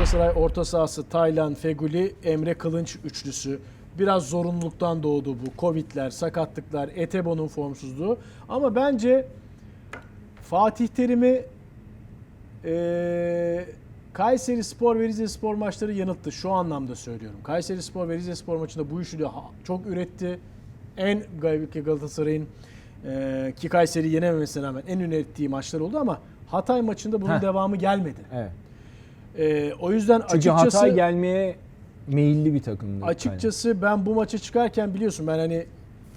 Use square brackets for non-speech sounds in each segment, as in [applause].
Galatasaray orta sahası Taylan, Feguli, Emre Kılınç üçlüsü. Biraz zorunluluktan doğdu bu. Covid'ler, sakatlıklar, Etebo'nun formsuzluğu. Ama bence Fatih Terim'i eee Kayseri Spor ve Rize Spor maçları yanılttı. Şu anlamda söylüyorum. Kayseri Spor ve Rize Spor maçında bu üçlü çok üretti. En Gal- Galatasaray'ın eee ki Kayseri yenememesine rağmen en ürettiği maçlar oldu ama Hatay maçında bunun Heh. devamı gelmedi. Evet. Eee, o yüzden Çünkü açıkçası Hatay gelmeye meyilli bir takımdı. açıkçası ben bu maça çıkarken biliyorsun ben hani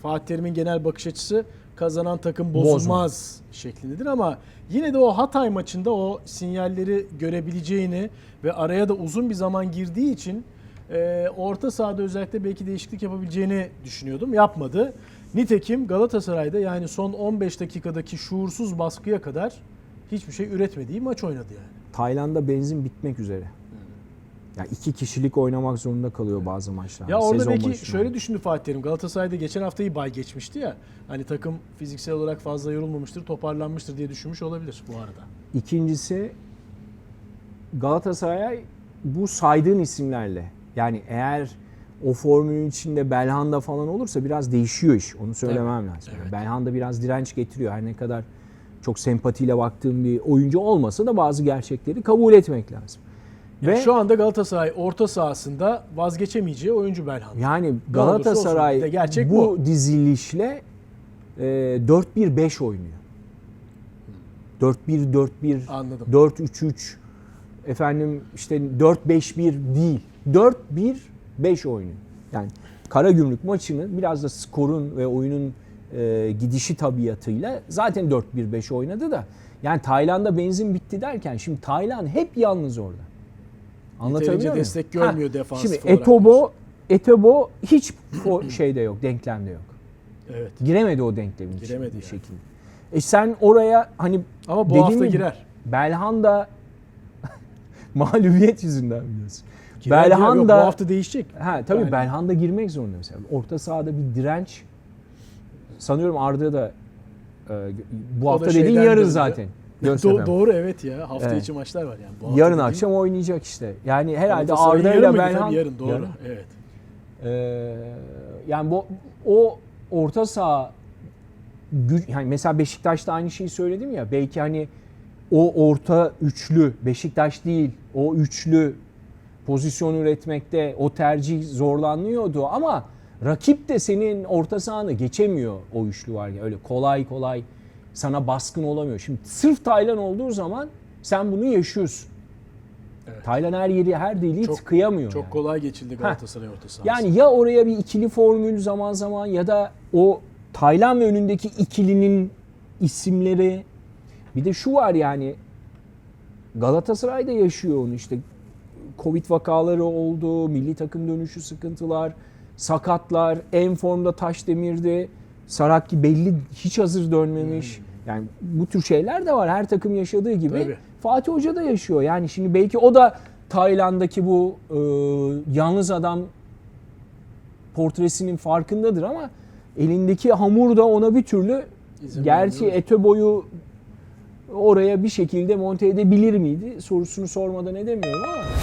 Fatih Terim'in genel bakış açısı kazanan takım bozulmaz şeklindedir ama yine de o Hatay maçında o sinyalleri görebileceğini ve araya da uzun bir zaman girdiği için e, orta sahada özellikle belki değişiklik yapabileceğini düşünüyordum. Yapmadı. Nitekim Galatasaray'da yani son 15 dakikadaki şuursuz baskıya kadar hiçbir şey üretmediği maç oynadı yani. Tayland'da benzin bitmek üzere. Ya iki kişilik oynamak zorunda kalıyor bazı maçlar. Ya orada Sezon belki başında. şöyle düşündü Fatih Terim. Galatasaray'da geçen haftayı bay geçmişti ya. Hani takım fiziksel olarak fazla yorulmamıştır, toparlanmıştır diye düşünmüş olabilir bu arada. İkincisi Galatasaray bu saydığın isimlerle yani eğer o formülün içinde Belhanda falan olursa biraz değişiyor iş. Onu söylemem lazım. evet. Belhanda biraz direnç getiriyor. Her ne kadar çok sempatiyle baktığım bir oyuncu olmasa da bazı gerçekleri kabul etmek lazım. Yani Ve şu anda Galatasaray orta sahasında vazgeçemeyeceği oyuncu Belhanda. yani olsun, Galatasaray de gerçek bu, bu. dizilişle e, 4-1-5 oynuyor. 4-1-4-1 Anladım. 4-3-3 efendim işte 4-5-1 değil. 4-1-5 oynuyor. Yani Karagümrük maçını biraz da skorun ve oyunun e, gidişi tabiatıyla zaten 4-1-5 oynadı da yani Tayland'a benzin bitti derken şimdi Tayland hep yalnız orada. Anlatabiliyor muyum? destek görmüyor defansif Şimdi Etobo Etobo hiç [clears throat] şeyde yok, denklemde yok. Evet. Giremedi o denklemin Giremedi yani. şekilde. E sen oraya hani Ama bu hafta gibi, girer. Belhanda [laughs] mağlubiyet yüzünden biliyorsun. Girer, Belhanda bu hafta değişecek. ha tabii Yani. Belhanda girmek zorunda mesela. Orta sahada bir direnç sanıyorum Arda da e, bu O hafta da dediğin yarın döndü. zaten. Do- doğru evet ya. Hafta Evet. içi maçlar var yani. Bu hafta Yarın dediğin- akşam oynayacak işte. Yani herhalde Arda ile Tabii yarın doğru. Yarın. Evet. Ee, yani bu o orta saha güç yani mesela Beşiktaş'ta aynı şeyi söyledim ya belki hani o orta üçlü Beşiktaş değil o üçlü pozisyon üretmekte o tercih zorlanıyordu ama rakip de senin orta sahanı geçemiyor o üçlü var ya öyle kolay kolay sana baskın olamıyor. Şimdi sırf Taylan olduğu zaman sen bunu yaşıyorsun. Evet. Taylan her yeri her deliği Çok- tıkayamıyor. Çok yani. kolay geçildi Galatasaray orta sahası. Yani ya oraya bir ikili formül zaman zaman ya da o Taylan ve önündeki ikilinin isimleri bir de şu var yani Galatasaray'da yaşıyor onu işte Covid vakaları oldu, milli takım dönüşü sıkıntılar, sakatlar, en formda Taşdemir'de, Saraki belli hiç hazır dönmemiş. Yani bu tür şeyler de var. Her takım yaşadığı gibi Tabii. Fatih Hoca da yaşıyor. Yani şimdi belki o da Tayland'daki bu e, yalnız adam portresinin farkındadır ama elindeki hamur da ona bir türlü İzin gerçi vermiyor. Eteboy'u oraya bir şekilde monte edebilir miydi sorusunu sormadan edemiyorum ama